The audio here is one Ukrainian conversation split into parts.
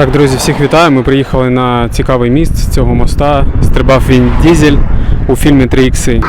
Так, друзі, всіх вітаю. Ми приїхали на цікавий міст цього моста. Стрибав він дізель у фільмі 3 ікси.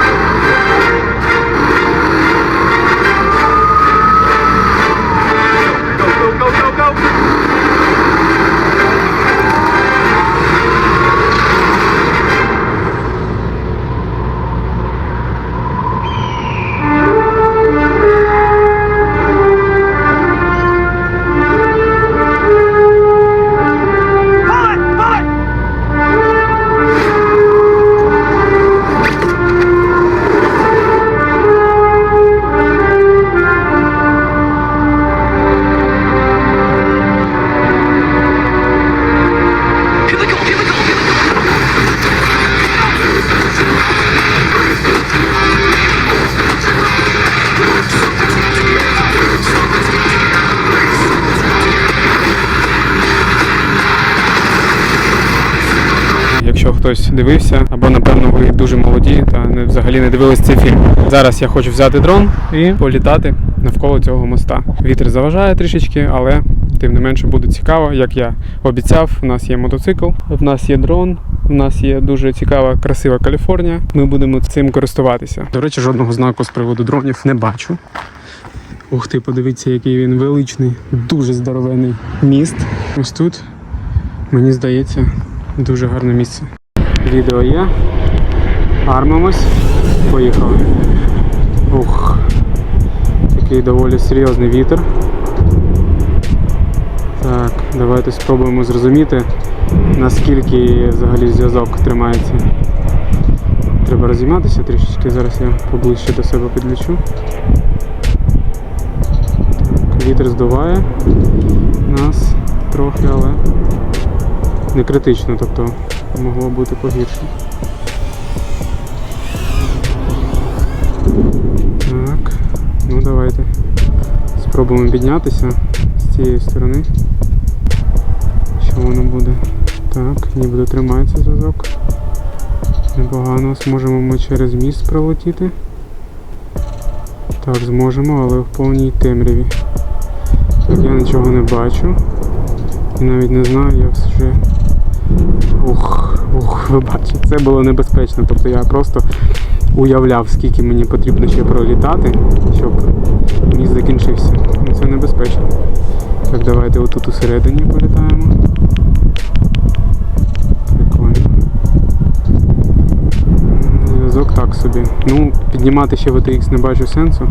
Дивився, або напевно ви дуже молоді та не взагалі не дивились цей фільм. Зараз я хочу взяти дрон і політати навколо цього моста. Вітер заважає трішечки, але тим не менше буде цікаво, як я обіцяв. У нас є мотоцикл, в нас є дрон. У нас є дуже цікава, красива Каліфорнія. Ми будемо цим користуватися. До речі, жодного знаку з приводу дронів не бачу. Ух ти, подивіться, який він величний, дуже здоровений міст. Ось тут, мені здається, дуже гарне місце. Відео є. Армимось. Поїхали. Ух. Такий доволі серйозний вітер. Так, давайте спробуємо зрозуміти, наскільки взагалі зв'язок тримається. Треба розійматися трішечки, зараз я поближче до себе підлічу. Вітер здуває нас трохи, але не критично, тобто могло бути погірше. Так, ну давайте спробуємо піднятися з цієї сторони. Що воно буде? Так, ніби тримається зв'язок. Непогано, зможемо ми через міст пролетіти. Так, зможемо, але в повній темряві. Так, я нічого не бачу. І навіть не знаю, я вже. Ух, ух, ви бачите, це було небезпечно. Тобто я просто уявляв, скільки мені потрібно ще пролітати, щоб міст закінчився. Ну, Це небезпечно. Так, давайте отут усередині політаємо. Зв'язок так собі. Ну, піднімати ще VTX не бачу сенсу.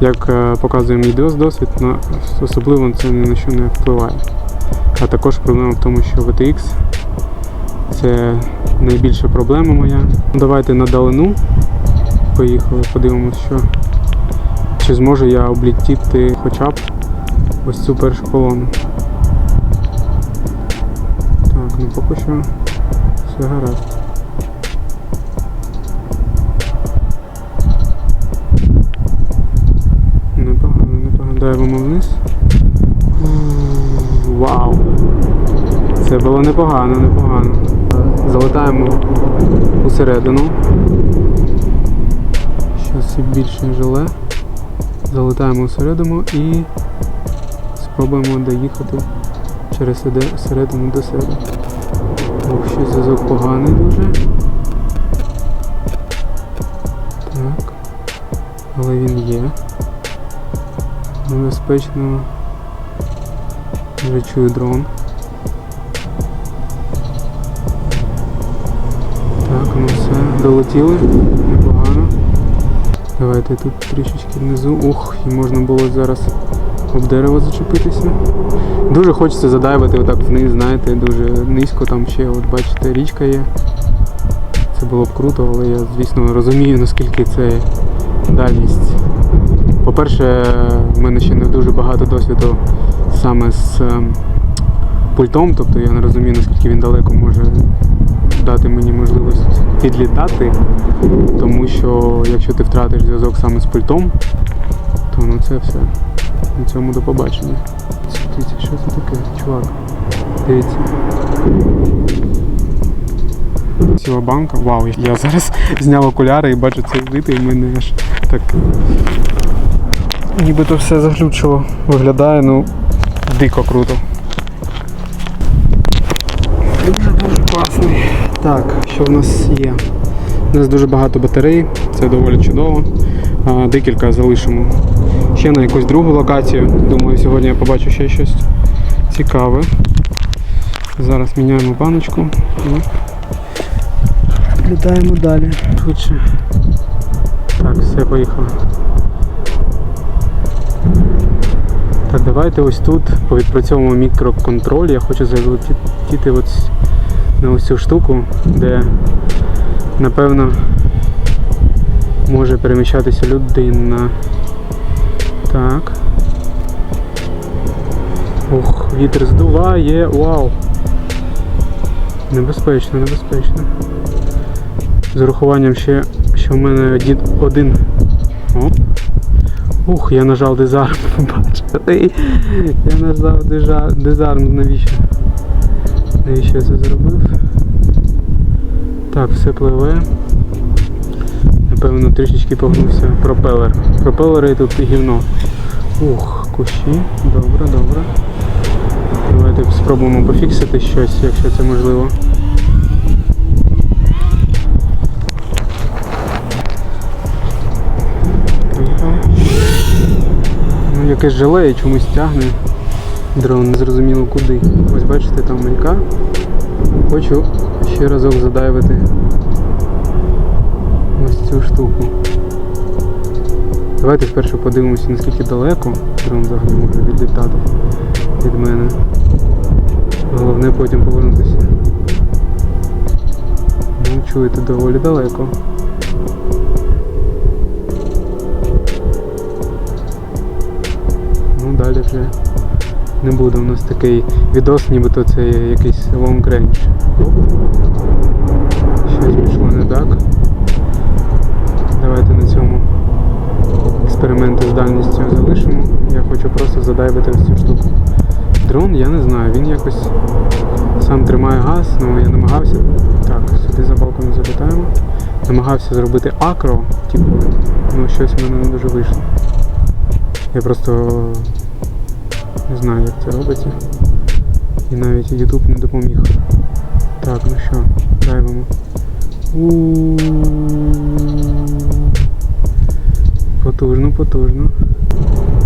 Як е, показує мій дос- досвід, на, особливо це ні на що не впливає. А також проблема в тому, що VTX це найбільша проблема моя. Давайте на далину. Поїхали, подивимось, що чи зможу я облітіти хоча б ось цю першу колону. Так, ну поки що все гаразд. Непогано, непогано. Дайвимо вниз. Вау! Це було непогано, непогано. Залетаємо усередину. Щось більше желе. Залетаємо усередину і спробуємо доїхати через середи- середину до себе. Ох, ще зв'язок поганий дуже. Так. Але він є. Небезпечно. Вже чую дрон. Так, ну все, долетіли. Непогано. Давайте тут трішечки внизу. Ух, і можна було зараз об дерево зачепитися. Дуже хочеться задайвати отак вниз, знаєте, дуже низько там ще, от бачите, річка є. Це було б круто, але я, звісно, розумію, наскільки це дальність. По-перше, в мене ще не дуже багато досвіду саме з ем, пультом, тобто я не розумію, наскільки він далеко може дати мені можливість підлітати, тому що якщо ти втратиш зв'язок саме з пультом, то ну це все. На цьому до побачення. Дивіться, що це таке, чувак? Дивіться. Ціла банка. Вау, я зараз зняв окуляри і бачу цей вид, і мене аж так. Нібито все заглючило. Виглядає, ну, дико круто. Дуже дуже класний. Так, що в нас є? У нас дуже багато батарей, це доволі чудово. Декілька залишимо ще на якусь другу локацію. Думаю, сьогодні я побачу ще щось цікаве. Зараз міняємо баночку і літаємо далі. Так, все, поїхали. Так, давайте ось тут повідпрацьовуємо мікроконтроль. Я хочу залетіти на ось цю штуку, де напевно може переміщатися людина. Так. Ух, вітер здуває. Вау. Небезпечно, небезпечно. З урахуванням ще, що в мене один. Оп. Ух, я нажав дизарм, бачите. Я нажав дизарм, навіщо? Навіщо я це зробив? Так, все пливе. Напевно, трішечки погнувся пропелер. Пропелери тут гівно. Ух, кущі. Добре, добре. Давайте спробуємо пофіксити щось, якщо це можливо. Якесь желе і чомусь тягне. Дрон незрозуміло куди. Ось бачите, там малька. Хочу ще разок задайвити ось цю штуку. Давайте спершу подивимося, наскільки далеко дрон взагалі може відлітати від мене. Головне потім повернутися. Ну, чуєте, доволі далеко. Далі вже не буде. У нас такий відос, нібито це якийсь range. Щось пішло не так. Давайте на цьому експерименти з дальністю залишимо. Я хочу просто задайвити ось цю штуку. Дрон, я не знаю, він якось сам тримає газ, ну я намагався. Так, сюди за балкон залітаємо. Намагався зробити акро, типу, ну щось в мене не дуже вийшло. Я просто не знаю, як це робиться. І навіть YouTube не допоміг. Так, ну що, дайвимо. Потужно, потужно.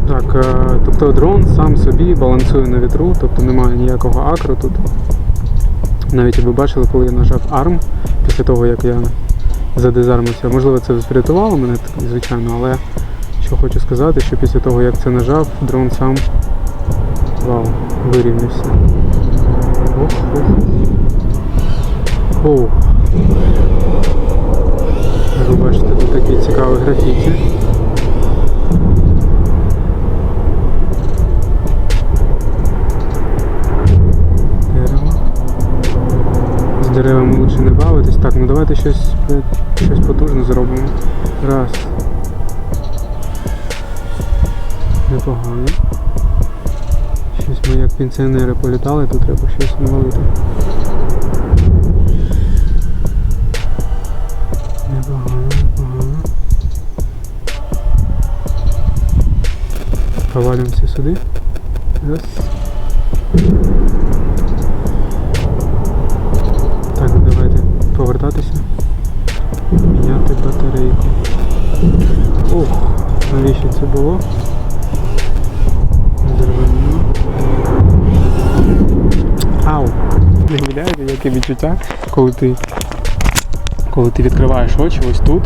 Так, е, тобто дрон сам собі балансує на вітру, тобто немає ніякого акро тут. Навіть ви бачили, коли я нажав ARM після того, як я задизармився. Можливо, це врятувало мене, звичайно, але що хочу сказати, що після того, як це нажав, дрон сам вау, вирівнявся. Оу. Ви бачите, тут такі цікаві графіті. Дерево. З деревами лучше не бавитись. Так, ну давайте щось, щось потужне зробимо. Раз. Непогано. Ми як пенсіонери політали, тут треба щось навалити. Непогано, непогано. Провалюємося сюди. Раз. Так, давайте повертатися. Міняти батарейку. Ух, навіщо це було? Ау! Не уявляєте, яке відчуття, коли ти, коли ти відкриваєш очі ось тут.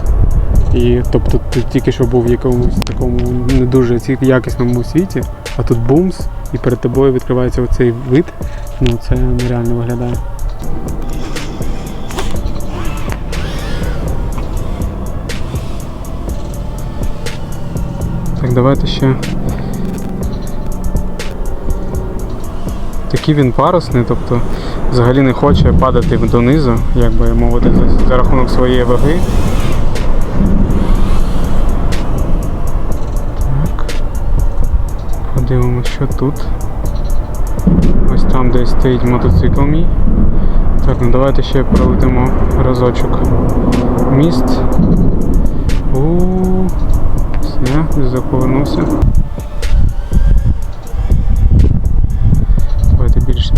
І тобто ти тільки що був в якомусь такому не дуже якісному світі, а тут бумс, і перед тобою відкривається оцей вид. Ну це нереально виглядає. Так, давайте ще. Такий він парусний, тобто взагалі не хоче падати донизу, як би мовити, за, за рахунок своєї ваги. Так. Подивимось, що тут. Ось там десь стоїть мотоцикл мій. Так, ну давайте ще пролетимо разочок. Міст. У все, зв'язок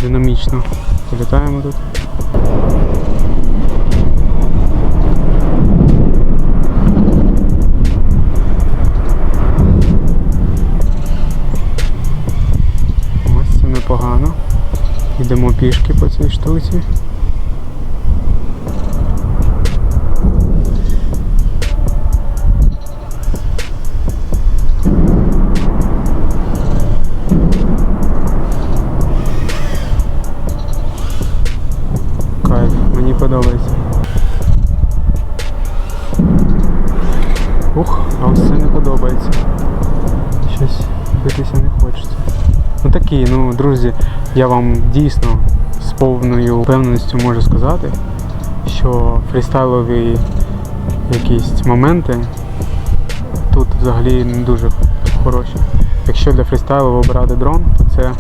динамічно. Політаємо тут. Ось це непогано. Йдемо пішки по цій штуці. Такі, ну, друзі, я вам дійсно з повною впевненістю можу сказати, що фрістайлові якісь моменти тут взагалі не дуже хороші. Якщо для фрістайлу обирати дрон, то це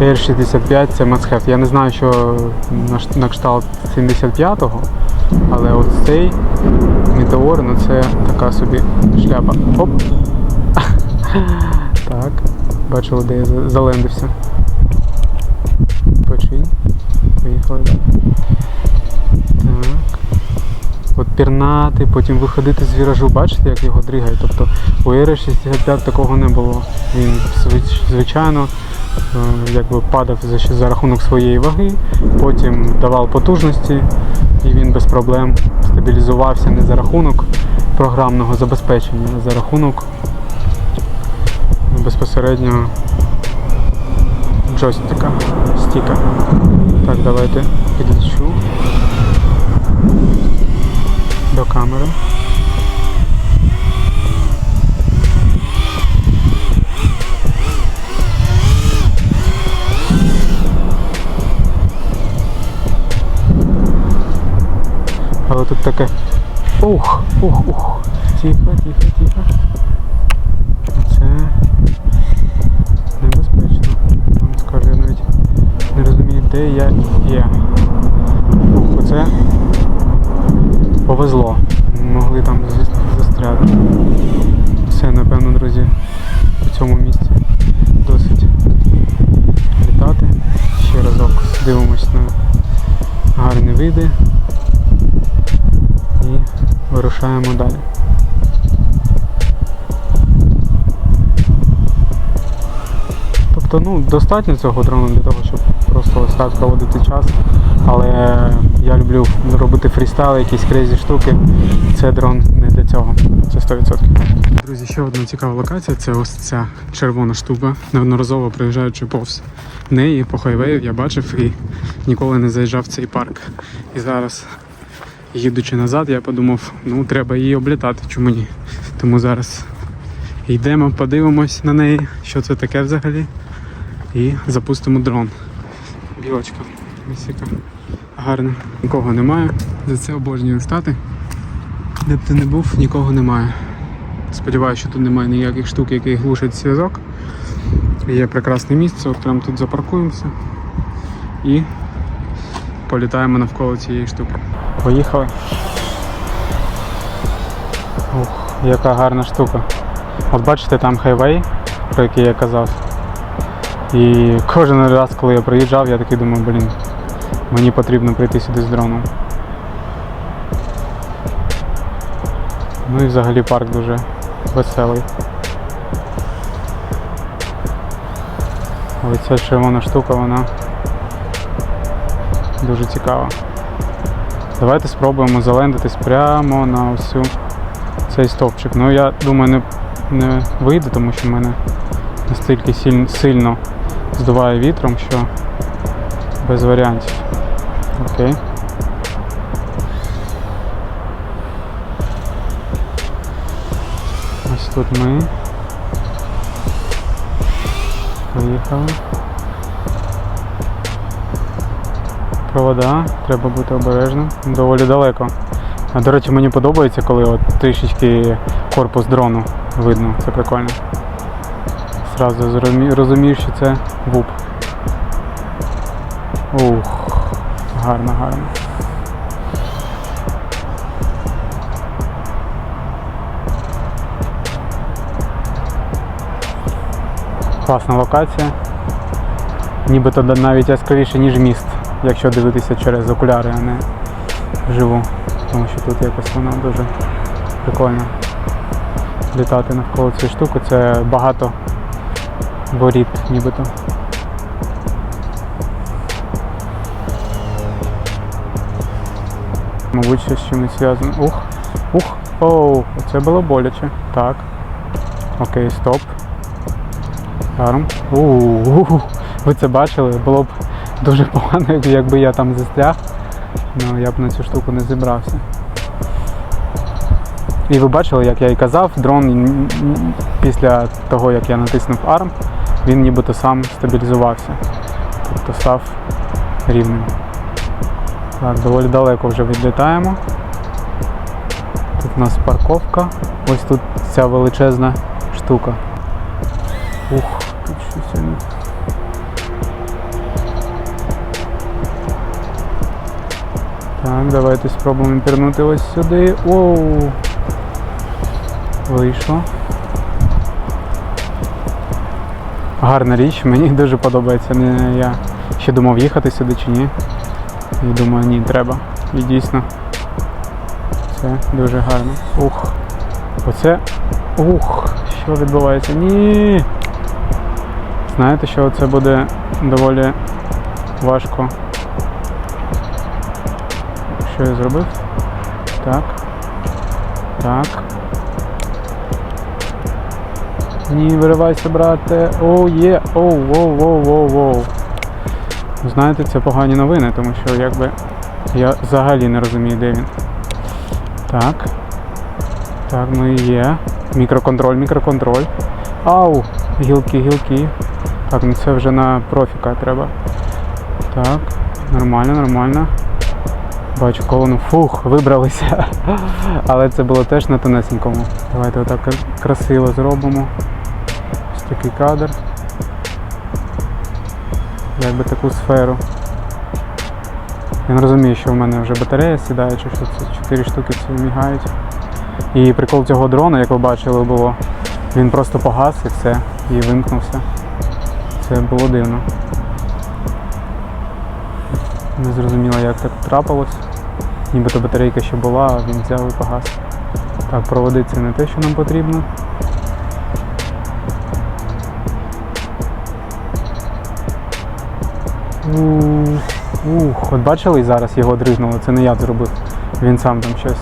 R65 це have. Я не знаю, що на, кшталт 75-го, але от цей Meteor, ну це така собі шляпа. Оп! Так, бачили, де я залендився. Починь. Поїхали. Так. От пірнати, потім виходити з віражу, бачите, як його дригає. Тобто у r 65 такого не було. Він звичайно е, якби падав за, за рахунок своєї ваги, потім давав потужності і він без проблем стабілізувався не за рахунок програмного забезпечення, а за рахунок безпосередньо джойстика, стіка. Так, давайте підлічу до камери. Але тут таке. Ух, ух, ух. Тихо, тихо, тихо. Де я є. Ух, оце повезло. Могли там зас- застряти. Все, напевно, друзі, у цьому місці досить літати. Ще разок дивимось на гарні види і вирушаємо далі. Тобто, ну, достатньо цього дрону для того, щоб просто ось так проводити час. Але я люблю робити фрістайли, якісь крейзі штуки. Це дрон не для цього. Це 100%. Друзі, ще одна цікава локація це ось ця червона штука. Неодноразово проїжджаючи повз неї по хайвею, я бачив і ніколи не заїжджав в цей парк. І зараз, їдучи назад, я подумав, ну треба її облітати, чому ні. Тому зараз йдемо, подивимось на неї, що це таке взагалі. І запустимо дрон. Білочка, місіка. Гарна. Нікого немає. За це обожнюю стати. Де б ти не був, нікого немає. Сподіваюся, що тут немає ніяких штук, які глушать зв'язок. Є прекрасне місце, от прямо тут запаркуємося і політаємо навколо цієї штуки. Поїхали. Ух, яка гарна штука. От бачите, там хайвей, про який я казав. І кожен раз, коли я приїжджав, я такий думав, блін, мені потрібно прийти сюди з дроном. Ну і взагалі парк дуже веселий. Але ця червона штука, вона дуже цікава. Давайте спробуємо залендитись прямо на цю цей стовпчик. Ну я думаю не, не вийде, тому що в мене настільки сильно здуває вітром, що без варіантів. Окей. Ось тут ми. Поїхали. Провода, треба бути обережним. Доволі далеко. А до речі, мені подобається, коли от трішечки корпус дрону видно. Це прикольно. Зразу розумієш, що це вуп. Ух, гарно, гарно. Класна локація. Нібито навіть яскравіше, ніж міст, якщо дивитися через окуляри, а не вживу. Тому що тут якось вона дуже прикольна. Літати навколо цієї штуки, це багато воріт нібито. Мабуть, що з чимось зв'язано. Ух, ух, оу, оце було боляче. Так. Окей, стоп. Гарм. Ууу. Ви це бачили? Було б дуже погано, якби я там застряг. Ну, я б на цю штуку не зібрався. І ви бачили, як я і казав, дрон після того, як я натиснув арм він нібито сам стабілізувався. Тобто став рівним. Так, доволі далеко вже відлітаємо. Тут у нас парковка. Ось тут ця величезна штука. Ух, тут щось. Так, давайте спробуємо пірнути ось сюди. Оу. Вийшло. Гарна річ, мені дуже подобається. Не, я ще думав їхати сюди чи ні. І думаю, ні, треба. І дійсно. Це дуже гарно. Ух. Оце. Ух, що відбувається? Ні. Знаєте, що це буде доволі важко. Що я зробив? Так. Так. Ні, виривайся, брате. Оу, є. Оу, воу, воу, воу, воу. Знаєте, це погані новини, тому що якби я взагалі не розумію, де він. Так. Так, ну і є. Мікроконтроль, мікроконтроль. Ау! Гілки, гілки. Так, ну це вже на профіка треба. Так, нормально, нормально. Бачу колону. Фух, вибралися. Але це було теж на тонесенькому. Давайте отак красиво зробимо. Такий кадр. Якби таку сферу. Я не розумію, що в мене вже батарея сідає, чи що це 4 штуки ці мігають. І прикол цього дрона, як ви бачили, було, він просто погас і все, і вимкнувся. Це було дивно. Не зрозуміло, як так трапилось. Нібито батарейка ще була, а він взяв і погас. Так, проводи це не те, що нам потрібно. Ух, от бачили зараз його дригнуло, це не я зробив. Він сам там щось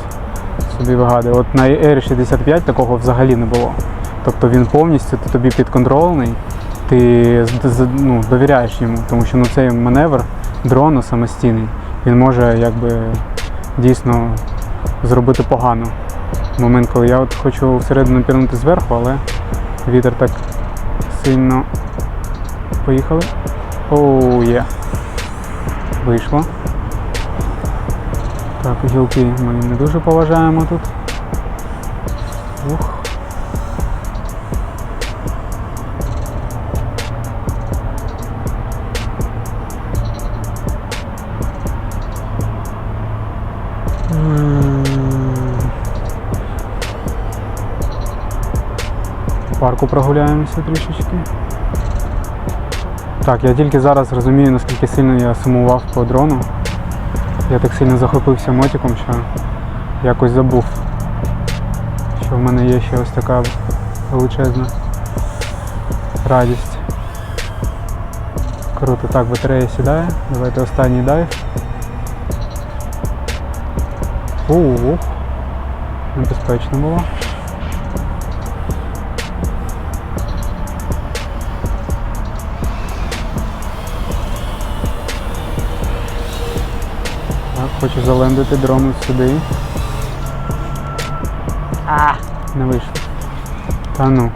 собі вигадує. От на R65 такого взагалі не було. Тобто він повністю тобі підконтрольний, ти ну, довіряєш йому, тому що ну, цей маневр дрону самостійний, він може якби дійсно зробити погано. Момент, коли я от хочу всередину пірнути зверху, але вітер так сильно поїхали. Оу, є. Вийшло. Так, гілки ми не дуже поважаємо тут. Ух. Парку прогуляємося трішечки. Так, я тільки зараз розумію, наскільки сильно я сумував по дрону. Я так сильно захопився мотиком, що якось забув, що в мене є ще ось така величезна радість. Круто, так, батарея сідає. Давайте останній дайв. Ух, небезпечно було. Хочу залендити дрон сюди. А, не вийшло. Та ну.